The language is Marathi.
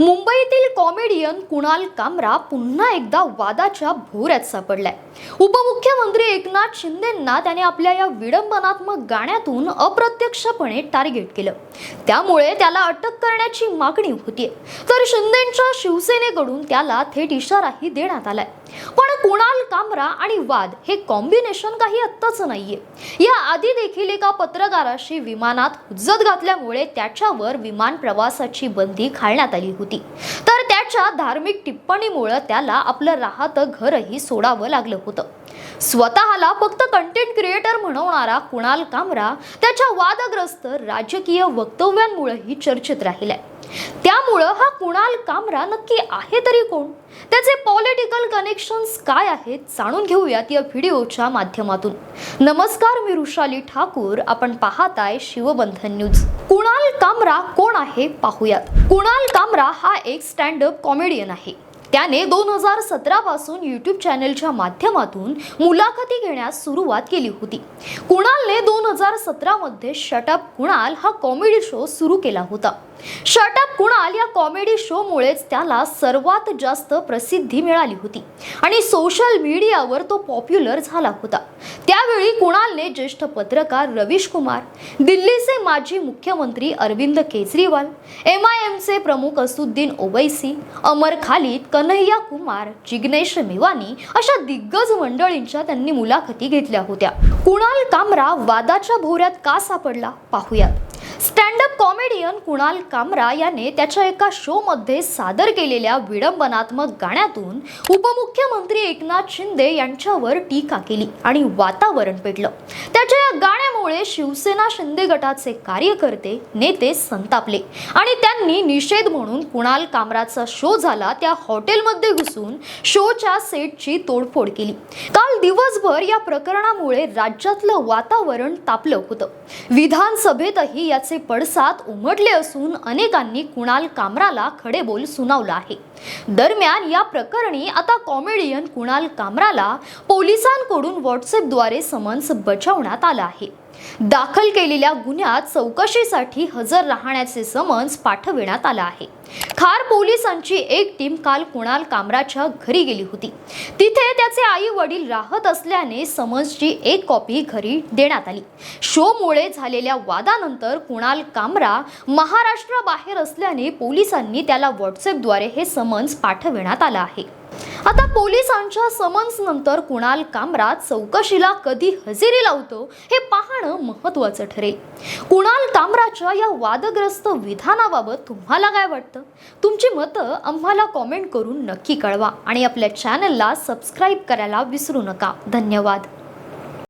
मुंबईतील कॉमेडियन कुणाल कामरा पुन्हा एकदा वादाच्या भोऱ्यात सापडलाय. उपमुख्यमंत्री एकनाथ शिंदेंना त्याने आपल्या या विडंबनात्मक गाण्यातून अप्रत्यक्षपणे टार्गेट केलं. त्यामुळे त्याला अटक करण्याची मागणी होतीये. तर शिंदेंच्या शिवसेनेकडून त्याला थेट इशाराही देण्यात आलाय. पण कुणाल कामरा आणि वाद हे कॉम्बिनेशन काही आत्ताच नाहीये. या आधी देखील एका पत्रकाराशी विमानात हुज्जत घातल्यामुळे त्याच्यावर विमान प्रवासाची बंदी घालण्यात आली होती. तर त्याच्या धार्मिक टिप्पणीमुळे त्याला आपलं राहतं घरही सोडावं लागलं होतं. स्वतःला फक्त कंटेंट क्रिएटर म्हणवणारा कुणाल कामरा त्याच्या वादग्रस्त राजकीय वक्तव्यांमुळेही चर्चेत राहिलाय. त्यामुळं हा कुणाल कामरा नक्की आहे तरी कोण? त्याचे पॉलिटिकल कनेक्शन्स काय आहेत जाणून घेऊयात या व्हिडिओच्या माध्यमातून. नमस्कार मी रुशाली ठाकूर. आपण पाहताय शिवबंधन न्यूज. कुणाल कामरा कोण आहे पाहूयात. कुणाल कामरा हा एक स्टँड अप कॉमेडियन आहे. त्याने दोन हजार सतरा पासून युट्यूब चॅनेलच्या माध्यमातून मुलाखती घेण्यास सुरुवात केली होती. कुणालने दोन हजार सतरामध्ये शटअप कुणाल हा कॉमेडी शो सुरू केला होता. शटअप कुणाल या कॉमेडी शोमुळेच त्याला सर्वात जास्त प्रसिद्धी मिळाली होती आणि सोशल मीडियावर तो पॉप्युलर झाला होता. त्यावेळी कुणालने ज्येष्ठ पत्रकार रवीश कुमार दिल्लीचे माजी मुख्यमंत्री अरविंद केजरीवाल एम आय एमचे प्रमुख असुद्दीन ओवैसी अमर खालिद कन्हैया कुमार जिग्नेश मेवानी अशा दिग्गज मंडळींच्या त्यांनी मुलाखती घेतल्या होत्या. कुणाल कामरा वादाच्या भोऱ्यात का सापडला? पाहूयात. स्टँडअप कॉमेडियन कुणाल कामरा याने त्याच्या एका शोमध्ये सादर केलेल्या विडंबनात्मक गाण्यातून उपमुख्यमंत्री एकनाथ शिंदे यांच्यावर टीका केली आणि वातावरण पेटलं. त्याच्या या गाण्यामुळे शिवसेना शिंदे गटाचे कार्यकर्ते नेते संतापले आणि त्यांनी निषेध म्हणून कुणाल कामराचा शो झाला त्या हॉटेलमध्ये घुसून शोच्या सेटची तोडफोड केली. काल दिवसभर या प्रकरणामुळे राज्यातलं वातावरण तापलं होतं. विधानसभेतही याचे पड पडसाद उमटले असून अनेकांनी कुणाल कामराला खडेबोल सुनावला आहे. दरम्यान या प्रकरणी आता कॉमेडियन कुणाल कामराला पोलिसांकडून व्हॉट्सअपद्वारे समन्स बजावण्यात आला आहे. दाखल केलेल्या गुन्ह्यात चौकशीसाठी हजर राहण्याचे समन्स पाठविण्यात आलं आहे. खार पोलिसांची एक टीम काल कुणाल कामराच्या घरी गेली होती. तिथे त्याचे आई वडील राहत असल्याने समन्सची एक कॉपी घरी देण्यात आली. शोमुळे झालेल्या वादानंतर कुणाल कामरा महाराष्ट्राबाहेर असल्याने पोलिसांनी त्याला व्हॉट्सअपद्वारे हे समन्स पाठविण्यात आलं आहे. आता पोलिसांच्या समन्स नंतर कुणाल कामरा चौकशीला कधी हजेरी लावतो हे पाहणं महत्त्वाचं ठरेल. कुणाल कामराच्या या वादग्रस्त विधानाबाबत तुम्हाला काय वाटतं? तुमची मतं आम्हाला कॉमेंट करून नक्की कळवा आणि आपल्या चॅनलला सबस्क्राईब करायला विसरू नका. धन्यवाद.